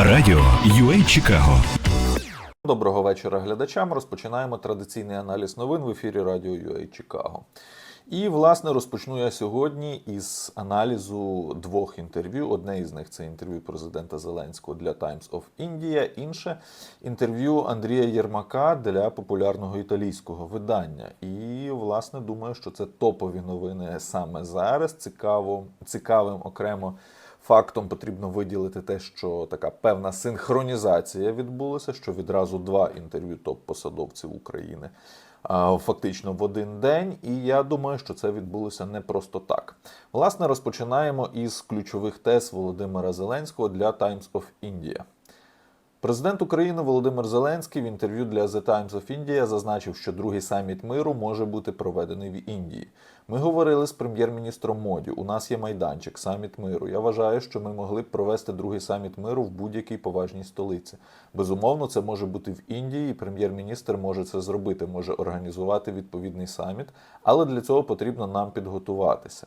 Радіо UA Чикаго Доброго вечора глядачам. Розпочинаємо традиційний аналіз новин в ефірі Радіо UA Чикаго. І, власне, розпочну я сьогодні із аналізу двох інтерв'ю. Одне із них це інтерв'ю президента Зеленського для Times of India, інше інтерв'ю Андрія Єрмака для популярного італійського видання. І, власне, думаю, що це топові новини саме зараз. Цікаво, цікавим окремо. Фактом потрібно виділити те, що така певна синхронізація відбулася, що відразу два інтерв'ю топ-посадовців України фактично в один день. І я думаю, що це відбулося не просто так. Власне, розпочинаємо із ключових тез Володимира Зеленського для Times of India. Президент України Володимир Зеленський в інтерв'ю для The Times of India зазначив, що другий саміт миру може бути проведений в Індії. Ми говорили з прем'єр-міністром Моді. У нас є майданчик, саміт миру. Я вважаю, що ми могли б провести другий саміт миру в будь-якій поважній столиці. Безумовно, це може бути в Індії, і прем'єр-міністр може це зробити, може організувати відповідний саміт, але для цього потрібно нам підготуватися.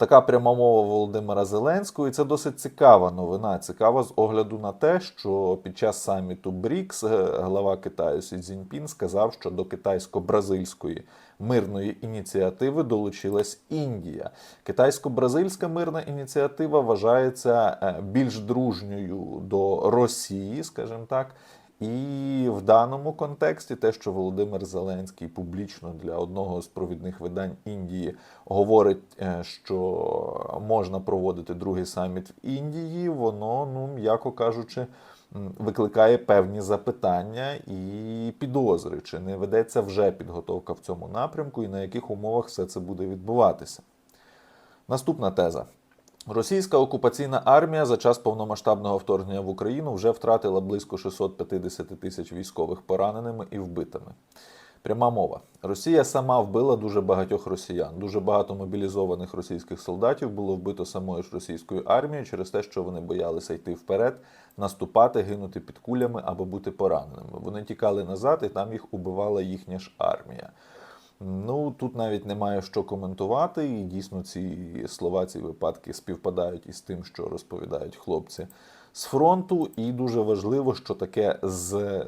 Така пряма мова Володимира Зеленського, і це досить цікава новина. Цікава з огляду на те, що під час саміту БРІКС е, глава Китаю Сі Цзіньпін сказав, що до китайсько-бразильської мирної ініціативи долучилась Індія. Китайсько-бразильська мирна ініціатива вважається е, більш дружньою до Росії, скажімо так. І в даному контексті те, що Володимир Зеленський публічно для одного з провідних видань Індії говорить, е, що можна проводити другий саміт в Індії, воно, ну м'яко кажучи, викликає певні запитання і підозри, чи не ведеться вже підготовка в цьому напрямку, і на яких умовах все це буде відбуватися. Наступна теза. Російська окупаційна армія за час повномасштабного вторгнення в Україну вже втратила близько 650 тисяч військових пораненими і вбитими. Пряма мова. Росія сама вбила дуже багатьох росіян. Дуже багато мобілізованих російських солдатів було вбито самою ж російською армією через те, що вони боялися йти вперед, наступати, гинути під кулями або бути пораненими. Вони тікали назад, і там їх убивала їхня ж армія. Ну тут навіть немає що коментувати, і дійсно ці слова, ці випадки співпадають із тим, що розповідають хлопці з фронту. І дуже важливо, що таке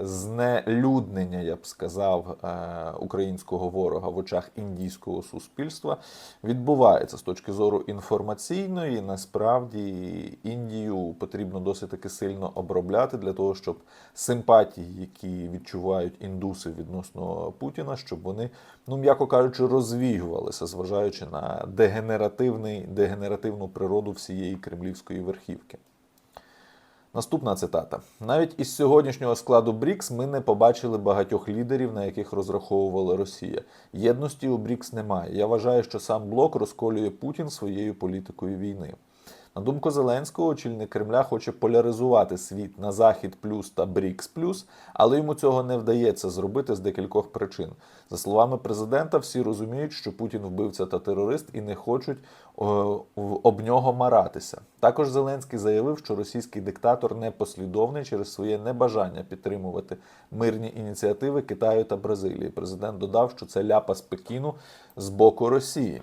знелюднення, я б сказав, е, українського ворога в очах індійського суспільства відбувається з точки зору інформаційної. Насправді Індію потрібно досить таки сильно обробляти для того, щоб симпатії, які відчувають індуси відносно Путіна, щоб вони, ну м'яко кажучи, розвіювалися, зважаючи на дегенеративний, дегенеративну природу всієї кремлівської верхівки. Наступна цитата: навіть із сьогоднішнього складу БРІКС ми не побачили багатьох лідерів, на яких розраховувала Росія. Єдності у БРІКС немає. Я вважаю, що сам блок розколює Путін своєю політикою війни. На думку Зеленського, очільник Кремля хоче поляризувати світ на Захід плюс та БРІКС плюс, але йому цього не вдається зробити з декількох причин. За словами президента, всі розуміють, що Путін вбивця та терорист і не хочуть е, в- об нього маратися. Також Зеленський заявив, що російський диктатор непослідовний через своє небажання підтримувати мирні ініціативи Китаю та Бразилії. Президент додав, що це ляпа з Пекіну з боку Росії.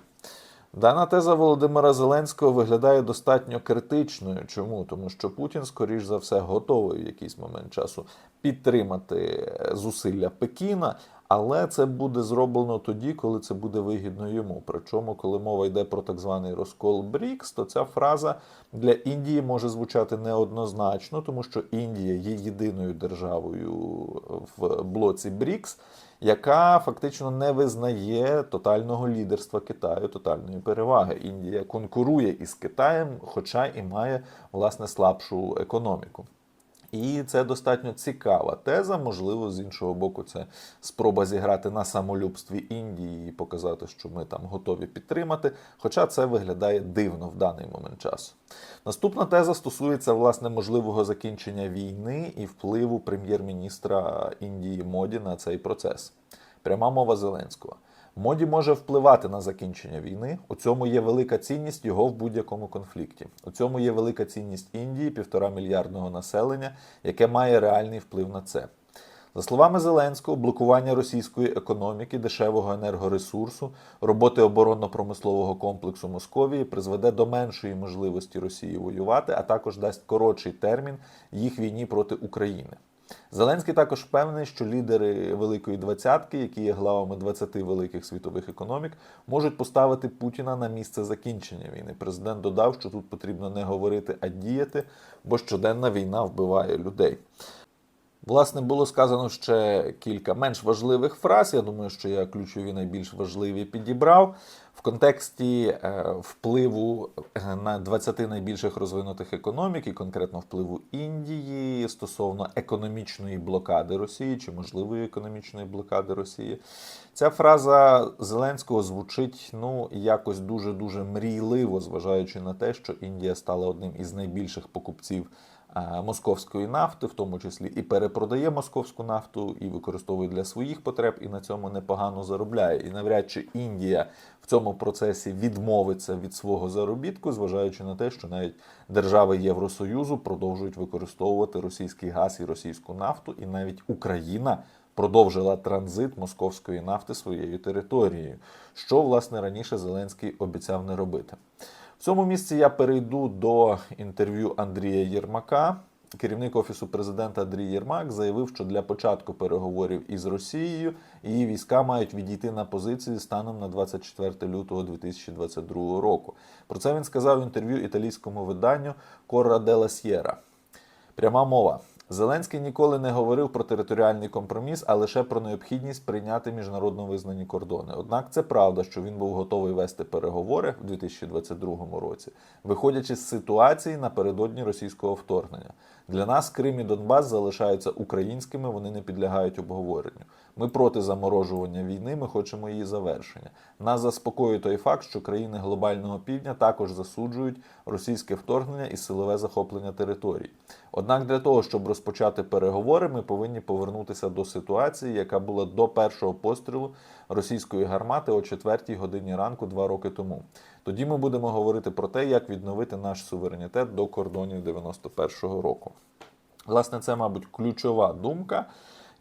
Дана теза Володимира Зеленського виглядає достатньо критичною. Чому? Тому що Путін, скоріш за все, готовий в якийсь момент часу підтримати зусилля Пекіна, але це буде зроблено тоді, коли це буде вигідно йому. Причому, коли мова йде про так званий розкол БРІКС, то ця фраза для Індії може звучати неоднозначно, тому що Індія є єдиною державою в блоці БРІКС яка фактично не визнає тотального лідерства Китаю, тотальної переваги. Індія конкурує із Китаєм, хоча і має власне слабшу економіку. І це достатньо цікава теза. Можливо, з іншого боку, це спроба зіграти на самолюбстві Індії і показати, що ми там готові підтримати. Хоча це виглядає дивно в даний момент часу. Наступна теза стосується власне можливого закінчення війни і впливу прем'єр-міністра Індії Моді на цей процес. Пряма мова Зеленського. Моді може впливати на закінчення війни. У цьому є велика цінність його в будь-якому конфлікті. У цьому є велика цінність Індії, півтора мільярдного населення, яке має реальний вплив на це. За словами Зеленського, блокування російської економіки, дешевого енергоресурсу, роботи оборонно-промислового комплексу Московії призведе до меншої можливості Росії воювати, а також дасть коротший термін їх війні проти України. Зеленський також впевнений, що лідери Великої Двадцятки, які є главами 20 великих світових економік, можуть поставити Путіна на місце закінчення війни. Президент додав, що тут потрібно не говорити, а діяти, бо щоденна війна вбиває людей. Власне, було сказано ще кілька менш важливих фраз. Я думаю, що я ключові найбільш важливі підібрав в контексті е, впливу е, на 20 найбільших розвинутих економік, і конкретно впливу Індії стосовно економічної блокади Росії чи можливої економічної блокади Росії. Ця фраза Зеленського звучить ну якось дуже дуже мрійливо, зважаючи на те, що Індія стала одним із найбільших покупців московської нафти, в тому числі і перепродає московську нафту, і використовує для своїх потреб, і на цьому непогано заробляє. І навряд чи Індія в цьому процесі відмовиться від свого заробітку, зважаючи на те, що навіть держави Євросоюзу продовжують використовувати російський газ і російську нафту, і навіть Україна. Продовжила транзит московської нафти своєю територією, що власне раніше Зеленський обіцяв не робити. В цьому місці я перейду до інтерв'ю Андрія Єрмака. Керівник офісу президента Андрій Єрмак заявив, що для початку переговорів із Росією її війська мають відійти на позиції станом на 24 лютого 2022 року. Про це він сказав в інтерв'ю італійському виданню Корра Дела Сєра. Пряма мова. Зеленський ніколи не говорив про територіальний компроміс, а лише про необхідність прийняти міжнародно визнані кордони. Однак це правда, що він був готовий вести переговори в 2022 році, виходячи з ситуації напередодні російського вторгнення. Для нас Крим і Донбас залишаються українськими, вони не підлягають обговоренню. Ми проти заморожування війни, ми хочемо її завершення. Нас заспокоює той факт, що країни глобального півдня також засуджують російське вторгнення і силове захоплення територій. Однак для того, щоб розпочати переговори, ми повинні повернутися до ситуації, яка була до першого пострілу російської гармати о 4 годині ранку два роки тому. Тоді ми будемо говорити про те, як відновити наш суверенітет до кордонів 91-го року. Власне, це, мабуть, ключова думка.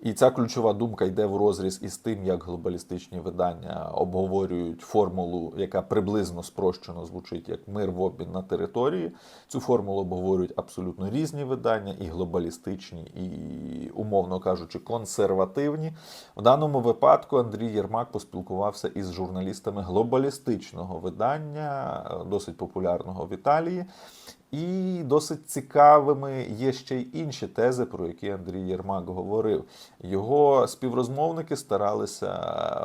І ця ключова думка йде в розріз із тим, як глобалістичні видання обговорюють формулу, яка приблизно спрощено звучить як мир в обмін на території. Цю формулу обговорюють абсолютно різні видання, і глобалістичні, і, умовно кажучи, консервативні. В даному випадку Андрій Єрмак поспілкувався із журналістами глобалістичного видання, досить популярного в Італії. І досить цікавими є ще й інші тези, про які Андрій Єрмак говорив. Його співрозмовники старалися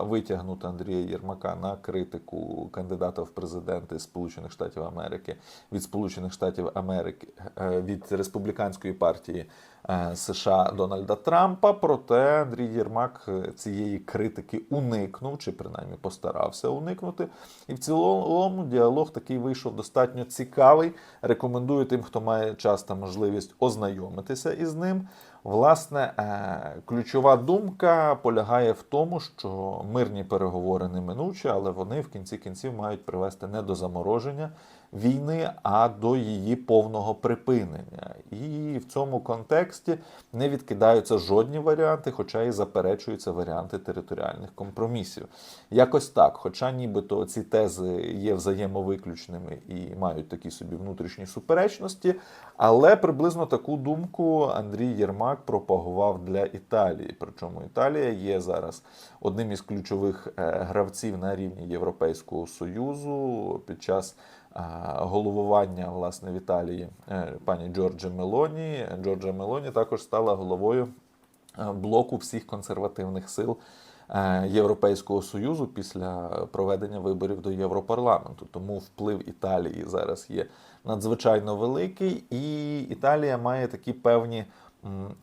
витягнути Андрія Єрмака на критику кандидата в президенти Сполучених Штатів Америки від Сполучених Штатів Америки е, від республіканської партії США Дональда Трампа. Проте Андрій Єрмак е, цієї критики уникнув, чи принаймні постарався уникнути. І в цілому діалог такий вийшов достатньо цікавий. Рекомендую тим, хто має час та можливість ознайомитися із ним. Власне, ключова думка полягає в тому, що мирні переговори неминучі, але вони в кінці кінців мають привести не до замороження війни, а до її повного припинення. І в цьому контексті не відкидаються жодні варіанти, хоча і заперечуються варіанти територіальних компромісів. Якось так, хоча нібито ці тези є взаємовиключними і мають такі собі внутрішні суперечності, але приблизно таку думку Андрій Єрмак пропагував для Італії. Причому Італія є зараз одним із ключових гравців на рівні Європейського Союзу під час головування власне в Італії пані Джорджі Мелоні. Джорджа Мелоні також стала головою блоку всіх консервативних сил. Європейського союзу після проведення виборів до Європарламенту, тому вплив Італії зараз є надзвичайно великий, і Італія має такі певні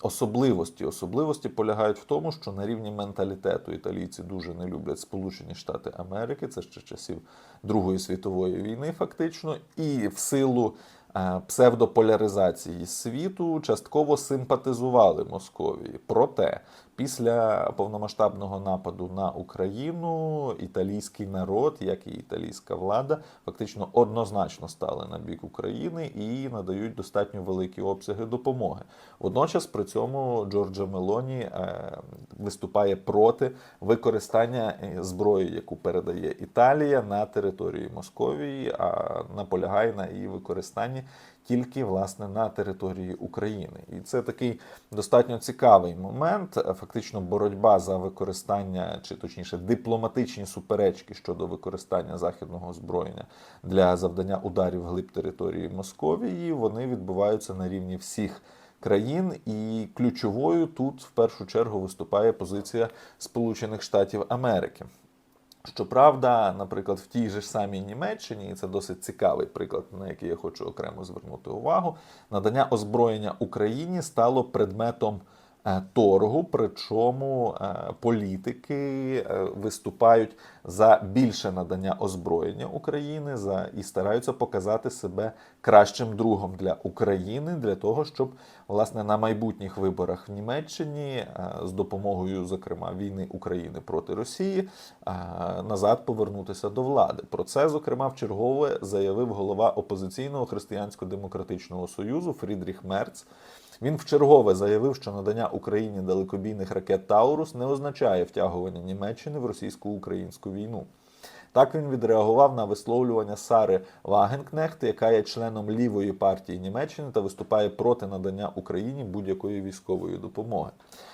особливості. Особливості полягають в тому, що на рівні менталітету італійці дуже не люблять Сполучені Штати Америки, це ще часів Другої світової війни, фактично, і в силу е, псевдополяризації світу частково симпатизували Московії. Проте після повномасштабного нападу на Україну італійський народ, як і італійська влада, фактично однозначно стали на бік України і надають достатньо великі обсяги допомоги. Водночас при цьому Джорджа Мелоні е, виступає проти використання е, зброї, яку передає Італія на території Московії, а наполягає на її використанні тільки власне на території України. І це такий достатньо цікавий момент. Фактично, боротьба за використання, чи точніше, дипломатичні суперечки щодо використання західного озброєння для завдання ударів глиб території Московії. Вони відбуваються на рівні всіх. Країн і ключовою тут в першу чергу виступає позиція Сполучених Штатів Америки. Щоправда, наприклад, в тій же ж самій Німеччині, і це досить цікавий приклад, на який я хочу окремо звернути увагу, надання озброєння Україні стало предметом торгу, причому е, політики е, виступають за більше надання озброєння України за і стараються показати себе кращим другом для України для того, щоб власне на майбутніх виборах в Німеччині з допомогою, зокрема, війни України проти Росії назад повернутися до влади. Про це, зокрема, в чергове заявив голова опозиційного християнсько-демократичного союзу Фрідріх Мерц. Він вчергове заявив, що надання Україні далекобійних ракет Таурус не означає втягування Німеччини в російсько-українську війну. Так він відреагував на висловлювання Сари Вагенкнехт, яка є членом лівої партії Німеччини та виступає проти надання Україні будь-якої військової допомоги.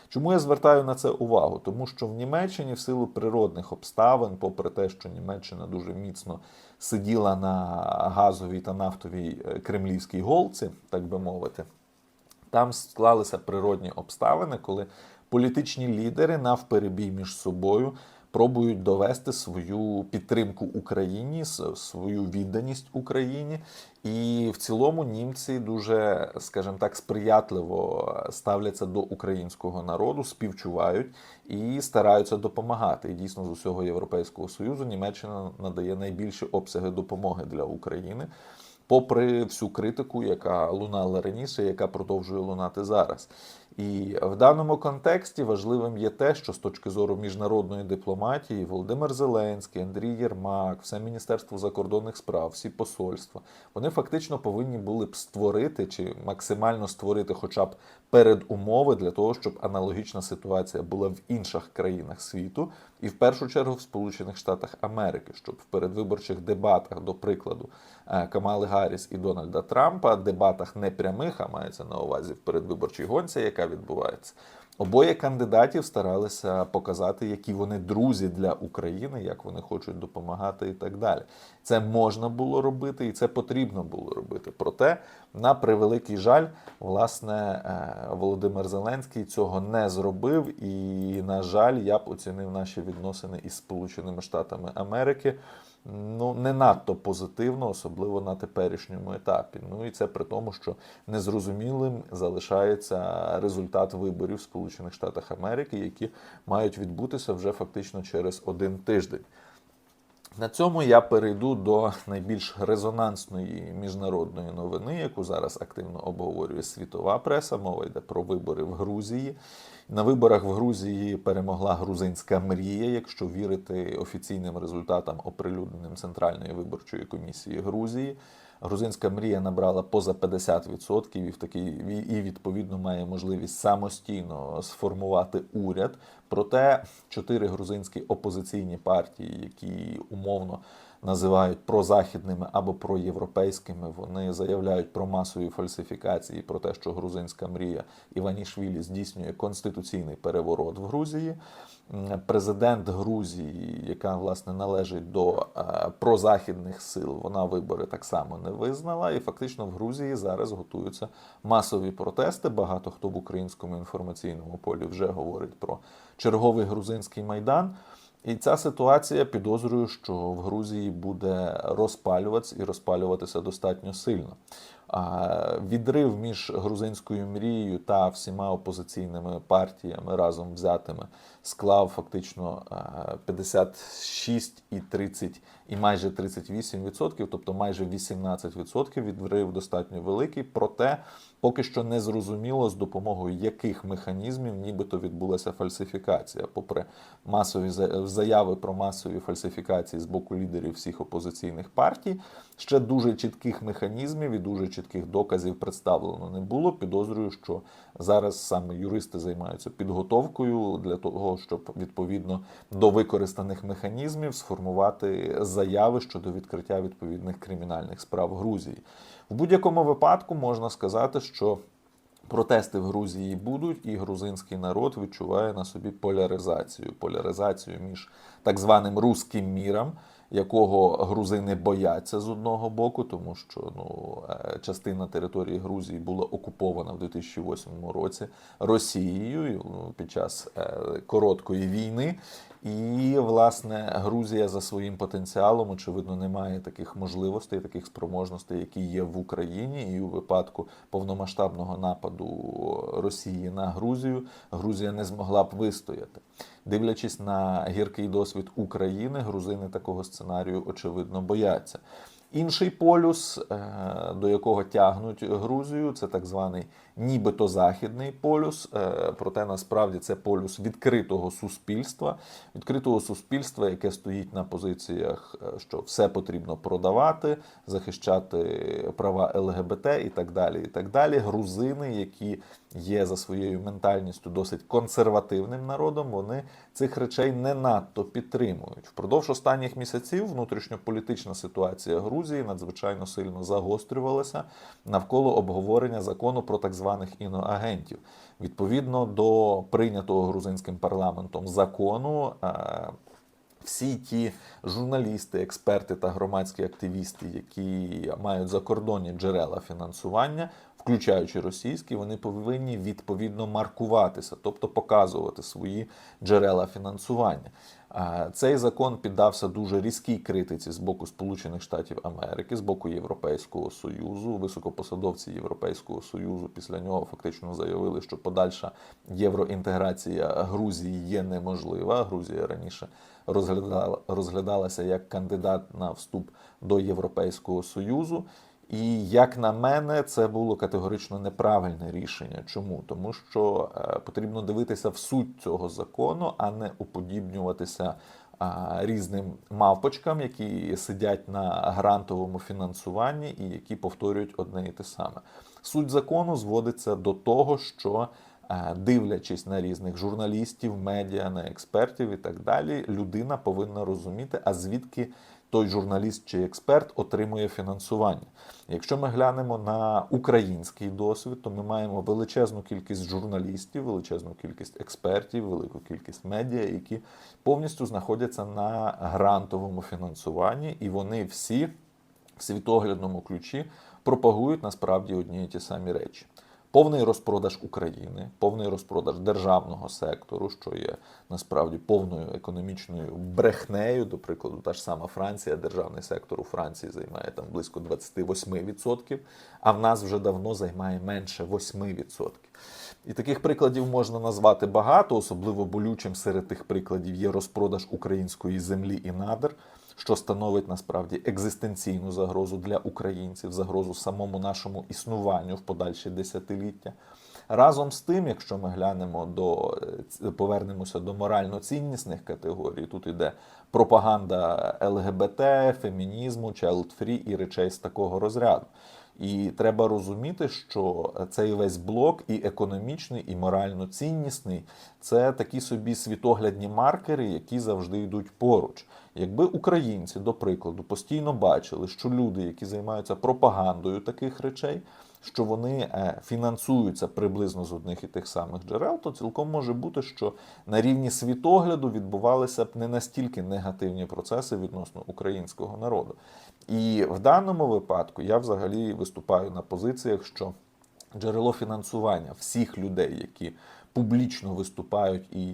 Чому я звертаю на це увагу? Тому що в Німеччині, в силу природних обставин, попри те, що Німеччина дуже міцно сиділа на газовій та нафтовій е, кремлівській голці, так би мовити. Там склалися природні обставини, коли політичні лідери навперебій між собою пробують довести свою підтримку Україні, свою відданість Україні. І в цілому німці дуже, скажімо так, сприятливо ставляться до українського народу, співчувають і стараються допомагати. І дійсно з усього Європейського союзу Німеччина надає найбільші обсяги допомоги для України попри всю критику, яка лунала раніше, яка продовжує лунати зараз. І в даному контексті важливим є те, що з точки зору міжнародної дипломатії Володимир Зеленський, Андрій Єрмак, все Міністерство закордонних справ, всі посольства, вони фактично повинні були б створити чи максимально створити, хоча б передумови для того, щоб аналогічна ситуація була в інших країнах світу, і в першу чергу в Сполучених Штатах Америки, щоб в передвиборчих дебатах, до прикладу, Камали Гарріс і Дональда Трампа, дебатах не прямих, а мається на увазі в передвиборчій гонці, яка відбувається. Обоє кандидатів старалися показати, які вони друзі для України, як вони хочуть допомагати і так далі. Це можна було робити і це потрібно було робити. Проте, на превеликий жаль, власне, е, Володимир Зеленський цього не зробив. І, на жаль, я б оцінив наші відносини із Сполученими Штатами Америки ну не надто позитивно, особливо на теперішньому етапі. Ну і це при тому, що незрозумілим залишається результат виборів в Сполучених Штатах Америки, які мають відбутися вже фактично через один тиждень. На цьому я перейду до найбільш резонансної міжнародної новини, яку зараз активно обговорює світова преса. Мова йде про вибори в Грузії. На виборах в Грузії перемогла грузинська мрія, якщо вірити офіційним результатам, оприлюдненим Центральної виборчої комісії Грузії. Грузинська мрія набрала поза 50% і в такий і відповідно має можливість самостійно сформувати уряд. Проте чотири грузинські опозиційні партії, які умовно називають прозахідними або проєвропейськими. Вони заявляють про масові фальсифікації, про те, що грузинська мрія Іванішвілі здійснює конституційний переворот в Грузії. Президент Грузії, яка власне належить до е, прозахідних сил, вона вибори так само не визнала. І фактично в Грузії зараз готуються масові протести. Багато хто в українському інформаційному полі вже говорить про черговий грузинський майдан. І ця ситуація підозрюю, що в Грузії буде розпалюватися і розпалюватися достатньо сильно. Відрив між грузинською мрією та всіма опозиційними партіями разом взятими склав фактично 56,38%. і майже 38%, тобто майже 18% відрив достатньо великий. Проте поки що не зрозуміло з допомогою яких механізмів нібито відбулася фальсифікація, попри масові заяви про масові фальсифікації з боку лідерів всіх опозиційних партій. Ще дуже чітких механізмів і дуже чітких доказів представлено не було. Підозрюю, що зараз саме юристи займаються підготовкою для того, щоб відповідно до використаних механізмів сформувати заяви щодо відкриття відповідних кримінальних справ Грузії. В будь-якому випадку можна сказати, що Протести в Грузії будуть, і грузинський народ відчуває на собі поляризацію. Поляризацію між так званим руським міром, якого грузини бояться з одного боку, тому що ну, е, частина території Грузії була окупована в 2008 році Росією ну, під час е, короткої війни. І, власне, Грузія за своїм потенціалом, очевидно, не має таких можливостей, таких спроможностей, які є в Україні. І у випадку повномасштабного нападу Росії на Грузію, Грузія не змогла б вистояти. Дивлячись на гіркий досвід України, грузини такого сценарію, очевидно, бояться. Інший полюс, е, до якого тягнуть Грузію, це так званий нібито західний полюс. е, Проте насправді це полюс відкритого суспільства, відкритого суспільства, яке стоїть на позиціях, е, що все потрібно продавати, захищати права ЛГБТ і так далі. І так далі. Грузини, які є за своєю ментальністю досить консервативним народом, вони цих речей не надто підтримують. Впродовж останніх місяців внутрішньополітична ситуація Грузії надзвичайно сильно загострювалася навколо обговорення закону про так званих іноагентів. Відповідно до прийнятого грузинським парламентом закону. е, всі ті журналісти, експерти та громадські активісти, які мають закордонні джерела фінансування, включаючи російські, вони повинні відповідно маркуватися, тобто показувати свої джерела фінансування. Цей закон піддався дуже різкій критиці з боку Сполучених Штатів Америки, з боку Європейського Союзу. Високопосадовці Європейського Союзу після нього фактично заявили, що подальша євроінтеграція Грузії є неможлива. Грузія раніше розглядала, розглядалася як кандидат на вступ до Європейського Союзу. І як на мене, це було категорично неправильне рішення. Чому? Тому що е, потрібно дивитися в суть цього закону, а не уподібнюватися а, різним мавпочкам, які сидять на грантовому фінансуванні і які повторюють одне і те саме. Суть закону зводиться до того, що е, дивлячись на різних журналістів, медіа, на експертів і так далі, людина повинна розуміти, а звідки той журналіст чи експерт отримує фінансування. Якщо ми глянемо на український досвід, то ми маємо величезну кількість журналістів, величезну кількість експертів, велику кількість медіа, які повністю знаходяться на грантовому фінансуванні, і вони всі в світоглядному ключі пропагують насправді одні і ті самі речі. Повний розпродаж України, повний розпродаж державного сектору, що є насправді повною економічною брехнею. До прикладу, та ж сама Франція, державний сектор у Франції займає там близько 28%, а в нас вже давно займає менше 8%. І таких прикладів можна назвати багато, особливо болючим серед тих прикладів є розпродаж української землі і надр, що становить насправді екзистенційну загрозу для українців, загрозу самому нашому існуванню в подальші десятиліття. Разом з тим, якщо ми глянемо до е, повернемося до морально-ціннісних категорій, тут йде пропаганда ЛГБТ, фемінізму, child-free і речей з такого розряду. І треба розуміти, що цей весь блок і економічний, і морально ціннісний це такі собі світоглядні маркери, які завжди йдуть поруч. Якби українці, до прикладу, постійно бачили, що люди, які займаються пропагандою таких речей, що вони е, фінансуються приблизно з одних і тих самих джерел, то цілком може бути, що на рівні світогляду відбувалися б не настільки негативні процеси відносно українського народу. І в даному випадку я взагалі виступаю на позиціях, що джерело фінансування всіх людей, які публічно виступають і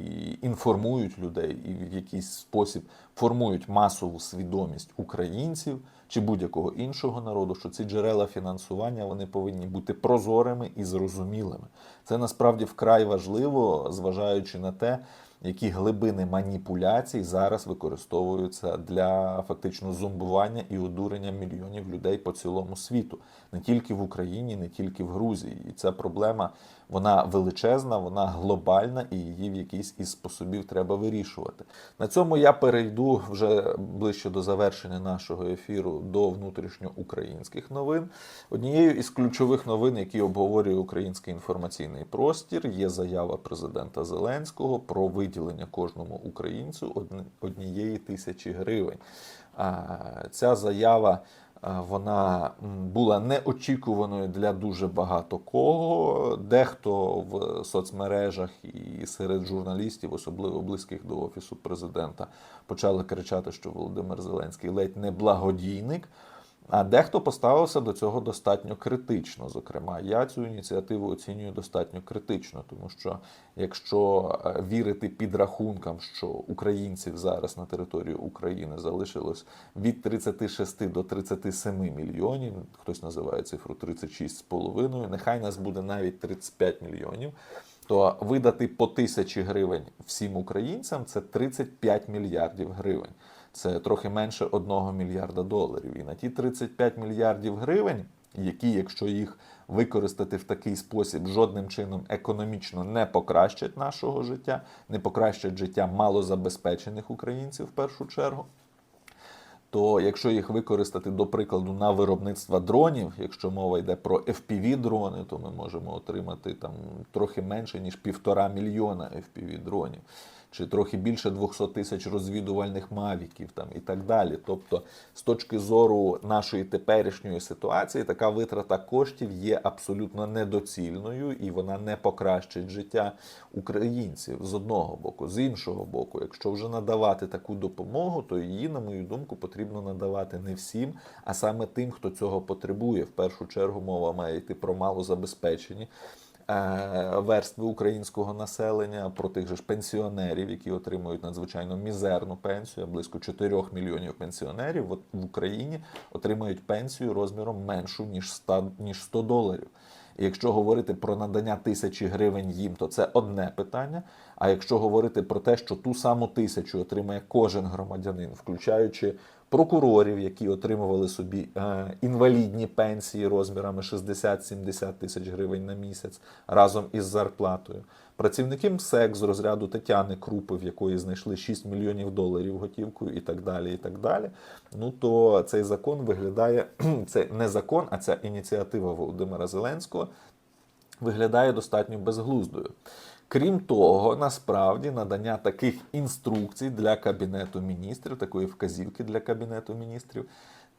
інформують людей, і в якийсь спосіб формують масову свідомість українців чи будь-якого іншого народу, що ці джерела фінансування вони повинні бути прозорими і зрозумілими. Це насправді вкрай важливо, зважаючи на те, які глибини маніпуляцій зараз використовуються для фактично зомбування і одурення мільйонів людей по цілому світу, не тільки в Україні, не тільки в Грузії. І ця проблема вона величезна, вона глобальна, і її в якийсь із способів треба вирішувати. На цьому я перейду вже ближче до завершення нашого ефіру до внутрішньоукраїнських новин. Однією із ключових новин, які обговорює український інформаційний простір, є заява президента Зеленського про виділення кожному українцю однієї тисячі гривень. Ця заява вона була неочікуваною для дуже багато кого. Дехто в соцмережах і серед журналістів, особливо близьких до офісу президента, почали кричати, що Володимир Зеленський ледь не благодійник. А дехто поставився до цього достатньо критично. Зокрема, я цю ініціативу оцінюю достатньо критично, тому що якщо е, вірити підрахункам, що українців зараз на території України залишилось від 36 до 37 мільйонів, хтось називає цифру 36,5, нехай нас буде навіть 35 мільйонів. То видати по тисячі гривень всім українцям це 35 мільярдів гривень. Це трохи менше 1 мільярда доларів. І на ті 35 мільярдів гривень, які, якщо їх використати в такий спосіб, жодним чином економічно не покращать нашого життя, не покращать життя малозабезпечених українців в першу чергу. То якщо їх використати, до прикладу, на виробництво дронів, якщо мова йде про fpv дрони, то ми можемо отримати там трохи менше ніж півтора мільйона fpv дронів, чи трохи більше 200 тисяч розвідувальних мавіків там і так далі. Тобто, з точки зору нашої теперішньої ситуації, така витрата коштів є абсолютно недоцільною і вона не покращить життя українців з одного боку, з іншого боку, якщо вже надавати таку допомогу, то її, на мою думку, потрібно надавати не всім, а саме тим, хто цього потребує. В першу чергу мова має йти про малозабезпечені верстви українського населення, про тих же ж пенсіонерів, які отримують надзвичайно мізерну пенсію. Близько 4 мільйонів пенсіонерів в Україні отримують пенсію розміром меншу ніж 100, ніж 100 доларів. І якщо говорити про надання тисячі гривень їм, то це одне питання. А якщо говорити про те, що ту саму тисячу отримає кожен громадянин, включаючи прокурорів, які отримували собі е, інвалідні пенсії розмірами 60-70 тисяч гривень на місяць разом із зарплатою, працівники МСЕК з розряду Тетяни Крупи, в якої знайшли 6 мільйонів доларів готівкою і так далі. і так далі, Ну то цей закон виглядає це не закон, а ця ініціатива Володимира Зеленського виглядає достатньо безглуздою. Крім того, насправді надання таких інструкцій для кабінету міністрів, такої вказівки для кабінету міністрів,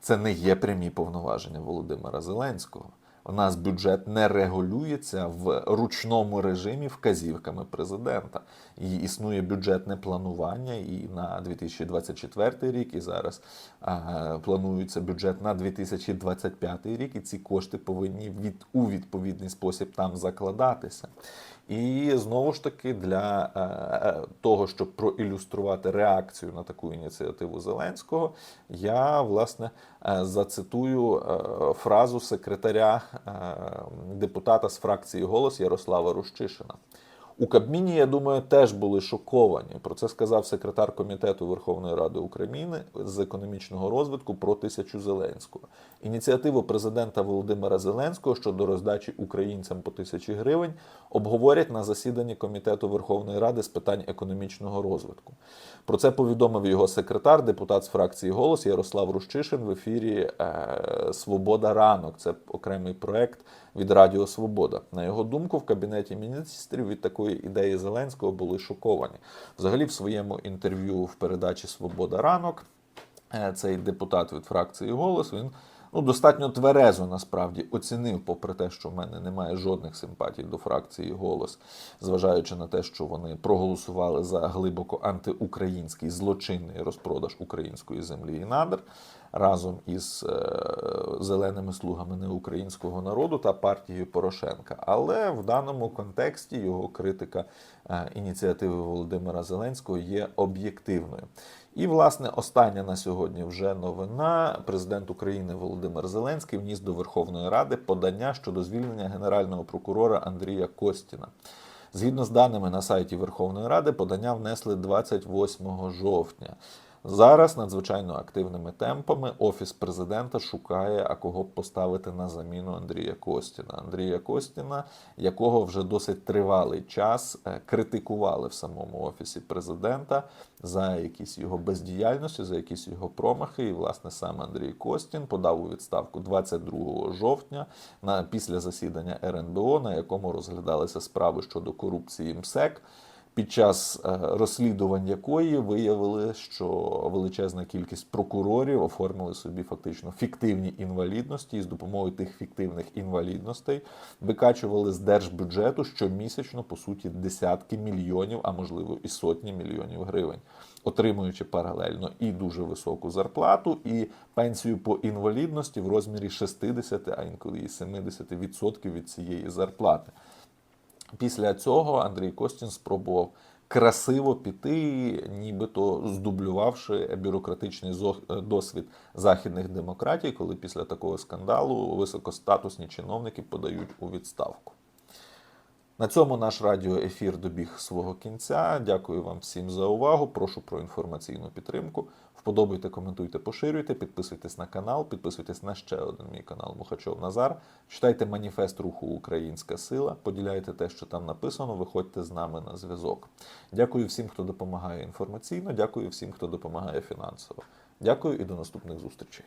це не є прямі повноваження Володимира Зеленського. У нас бюджет не регулюється в ручному режимі вказівками президента. І існує бюджетне планування і на 2024 рік, і зараз а, планується бюджет на 2025 рік, і ці кошти повинні від, у відповідний спосіб там закладатися. І знову ж таки для е, того, щоб проілюструвати реакцію на таку ініціативу Зеленського, я власне е, зацитую е, фразу секретаря е, депутата з фракції Голос Ярослава Рущишина. У Кабміні, я думаю, теж були шоковані. Про це сказав секретар комітету Верховної Ради України з економічного розвитку про тисячу Зеленського. Ініціативу президента Володимира Зеленського щодо роздачі українцям по тисячі гривень обговорять на засіданні комітету Верховної Ради з питань економічного розвитку. Про це повідомив його секретар, депутат з фракції Голос Ярослав Рущишин в ефірі е, Свобода ранок. Це окремий проект від Радіо Свобода. На його думку, в кабінеті міністрів від такої ідеї Зеленського були шоковані. Взагалі, в своєму інтерв'ю в передачі Свобода ранок е, цей депутат від фракції Голос він. Ну, достатньо тверезо насправді оцінив, попри те, що в мене немає жодних симпатій до фракції голос, зважаючи на те, що вони проголосували за глибоко антиукраїнський злочинний розпродаж української землі і надр. разом із е, зеленими слугами неукраїнського народу та партією Порошенка. Але в даному контексті його критика е, ініціативи Володимира Зеленського є об'єктивною. І, власне, остання на сьогодні вже новина. Президент України Володимир Зеленський вніс до Верховної Ради подання щодо звільнення генерального прокурора Андрія Костіна. Згідно з даними на сайті Верховної Ради, подання внесли 28 жовтня. Зараз надзвичайно активними темпами офіс президента шукає, а кого б поставити на заміну Андрія Костіна. Андрія Костіна, якого вже досить тривалий час е, критикували в самому офісі президента за якісь його бездіяльності, за якісь його промахи. І власне саме Андрій Костін подав у відставку 22 жовтня на після засідання РНБО, на якому розглядалися справи щодо корупції МСЕК під час е, розслідувань якої виявили, що величезна кількість прокурорів оформили собі фактично фіктивні інвалідності, і з допомогою тих фіктивних інвалідностей викачували з держбюджету щомісячно, по суті, десятки мільйонів, а можливо і сотні мільйонів гривень, отримуючи паралельно і дуже високу зарплату, і пенсію по інвалідності в розмірі 60, а інколи і 70% від цієї зарплати. Після цього Андрій Костін спробував красиво піти, нібито здублювавши бюрократичний зо- досвід західних демократій, коли після такого скандалу високостатусні чиновники подають у відставку. На цьому наш радіоефір добіг свого кінця. Дякую вам всім за увагу. Прошу про інформаційну підтримку. Вподобайте, коментуйте, поширюйте, підписуйтесь на канал, підписуйтесь на ще один мій канал Мухачов Назар. Читайте маніфест руху Українська сила, поділяйте те, що там написано. Виходьте з нами на зв'язок. Дякую всім, хто допомагає інформаційно. Дякую всім, хто допомагає фінансово. Дякую і до наступних зустрічей.